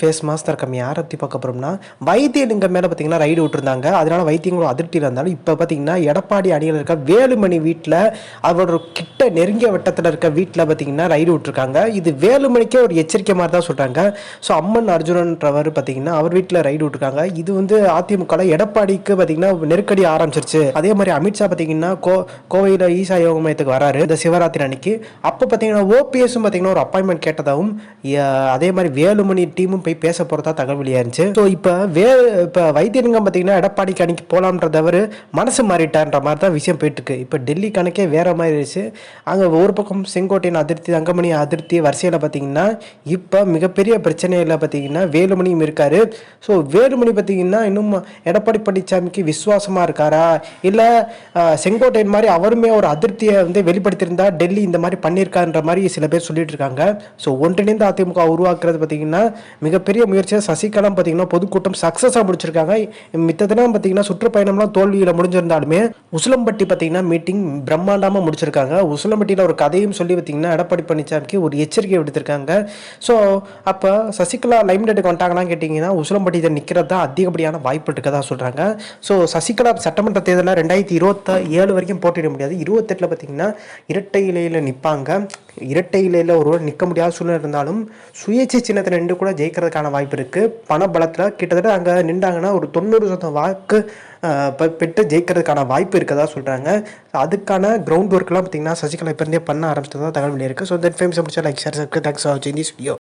Face master கம்மி. யாரை பற்றி பார்க்க போகிறோம்னா வைத்தியனுங்க மேலே பார்த்தீங்கன்னா ரைடு விட்டுருந்தாங்க. அதனால வைத்தியங்களும் அதிருப்தியில் இருந்தாலும் இப்போ பார்த்தீங்கன்னா எடப்பாடி அணியில் இருக்க வேலுமணி வீட்டில் அவரோட கிட்ட நெருங்கிய வட்டத்தில் இருக்க வீட்டில் பார்த்தீங்கன்னா ரைடு விட்டுருக்காங்க. இது வேலுமணிக்கே ஒரு எச்சரிக்கை மாதிரி தான் சொல்கிறாங்க ஸோ அம்மன் அர்ஜுனன்றவர் பார்த்தீங்கன்னா அவர் வீட்டில் ரைடு விட்டுருக்காங்க. இது வந்து அதிமுகவில் எடப்பாடிக்கு பார்த்தீங்கன்னா நெருக்கடி ஆரம்பிச்சிருச்சு. அதே மாதிரி அமித்ஷா பார்த்தீங்கன்னா கோ கோவையில் ஈசா யோக மையத்துக்கு வராரு இந்த சிவராத்திரி அன்னைக்கு. அப்போ பார்த்தீங்கன்னா ஓபிஎஸும் பார்த்தீங்கன்னா ஒரு அப்பாயின்மெண்ட் கேட்டதாகவும் அதே மாதிரி வேலுமணி டீமும் போய் பேச போகிறதா தகவல் இருந்துச்சு ஸோ இப்போ வே இப்போ வைத்தியலிங்கம் பார்த்தீங்கன்னா எடப்பாடிக்கு அன்னைக்கு போகலான்றதவர் மனசு மாறிட்டான்ற மாதிரி தான் விஷயம் போயிட்டுருக்கு. இப்போ டெல்லி கணக்கே வேறு மாதிரி இருந்துச்சு அங்கே ஒரு பக்கம் செங்கோட்டையின் அதிருப்தி தங்கமணி அதிருப்தி வரிசையில் பார்த்தீங்கன்னா இப்போ மிகப்பெரிய பிரச்சனையில் பார்த்தீங்கன்னா வேலுமணியும் இருக்கார். ஸோ வேலுமணி பார்த்தீங்கன்னா இன்னும் எடப்பாடி பழனிசாமிக்கு விசுவாசமாக இருக்காரா? இல்லை செங்கோட்டையன் மாதிரி அவருமே ஒரு அதிருப்தியை வந்து வெளிப்படுத்தியிருந்தா டெல்லி இந்த மாதிரி பண்ணியிருக்கான்ற மாதிரி சில பேர் சொல்லிட்டு இருக்காங்க. ஸோ ஒன்றிணைந்த அதிமுக உருவாக்குறது பார்த்தீங்கன்னா மிக மிகப்பெரிய முயற்சியாக சசிகலாம் பார்த்தீங்கன்னா பொதுக்கூட்டம் சக்ஸஸாக முடிச்சிருக்காங்க. மித்ததெல்லாம் பார்த்தீங்கன்னா சுற்றுப்பயணம்லாம் தோல்வியில் முடிஞ்சிருந்தாலுமே உசிலம்பட்டி பார்த்தீங்கன்னா மீட்டிங் பிரம்மாண்டமாக முடிச்சிருக்காங்க. உசிலம்பட்டியில் ஒரு கதையும் சொல்லி பார்த்தீங்கன்னா எடப்பாடி பழனிசாமிக்கு ஒரு எச்சரிக்கை விடுத்திருக்காங்க. ஸோ அப்போ சசிகலா லைம் லைட்டுக்கு வந்துட்டாங்களான்னு கேட்டிங்கன்னா உசிலம்பட்டியில் நிற்கிறது தான் அதிகப்படியான வாய்ப்பு இருக்கதா சொல்கிறாங்க ஸோ சசிகலா சட்டமன்ற தேர்தலில் ரெண்டாயிரத்தி இருபத்த ஏழு வரைக்கும் போட்டியிட முடியாது. இருபத்தெட்டில் பார்த்தீங்கன்னா இரட்டை இலையில் நிற்பாங்க இரட்டை இலையில் ஒருவர் நிற்க முடியாத சூழ்நிலை இருந்தாலும் சுயேட்சை சின்னத்தில் நின்று கூட ஜெயிக்கிறதுக்கான வாய்ப்பு இருக்குது பண பலத்தில் கிட்டத்தட்ட அங்கே நின்றாங்கன்னா ஒரு தொண்ணூறு சதவீதம் வாக்கு பெற்று ஜெயிக்கிறதுக்கான வாய்ப்பு இருக்கதா சொல்கிறாங்க அதுக்கான கிரவுண்ட் ஒர்க்லாம் பார்த்தீங்கன்னா சசிகலா இப்போ இருந்தே பண்ண ஆரம்பிச்சதாக தகவல் இருக்குது ஸோ தட் ஃபேம்ஸ் முடிச்சா like share subscribe thanks for வாட்சிங் திஸ் வீடியோ